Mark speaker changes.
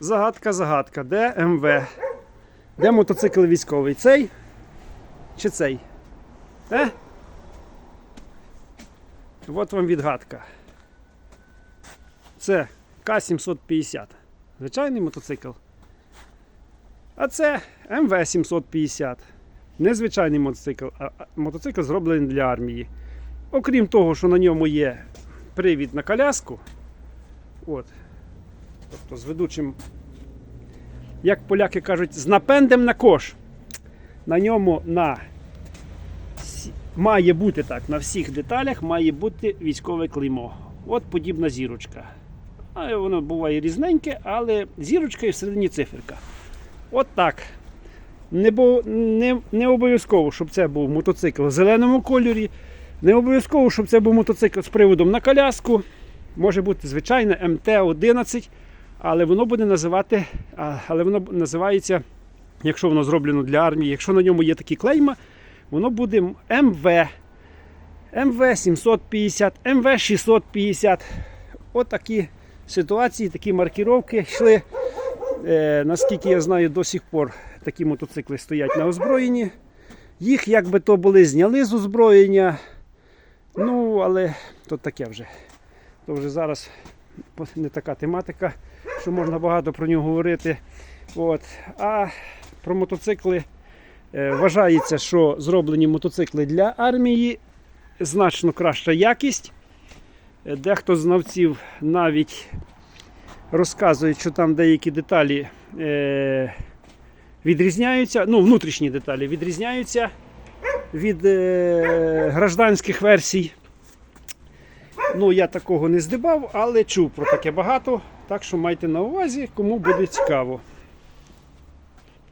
Speaker 1: загадка, загадка. Де МВ? Де мотоцикл військовий? Цей чи цей? Е? От вам відгадка. Це К-750. Звичайний мотоцикл. А це МВ-750. Незвичайний мотоцикл, а мотоцикл зроблений для армії. Окрім того, що на ньому є привід на коляску. От. Тобто з ведучим, як поляки кажуть, з напендем на кош. На ньому на має бути так, на всіх деталях має бути військове клеймо. От подібна зірочка. А воно буває різненьке, але зірочка і всередині циферка. От так. Не, бо, не, не обов'язково, щоб це був мотоцикл в зеленому кольорі. Не обов'язково, щоб це був мотоцикл з приводом на коляску. Може бути звичайне МТ-11, але воно буде називати, але воно називається, якщо воно зроблено для армії, якщо на ньому є такі клейма, воно буде МВ. МВ-750, МВ-650. От такі ситуації, такі маркіровки йшли. Е, наскільки я знаю, до сих пор такі мотоцикли стоять на озброєнні. Їх, як би то були, зняли з озброєння. Ну, але то таке вже. То вже зараз не така тематика, що можна багато про нього говорити. От. А про мотоцикли е, вважається, що зроблені мотоцикли для армії значно краща якість. Е, Дехто з знавців навіть розказують, що там деякі деталі е, відрізняються, ну, внутрішні деталі відрізняються від гражданських версій. Ну, я такого не здибав, але чув про таке багато. Так що майте на увазі, кому буде цікаво.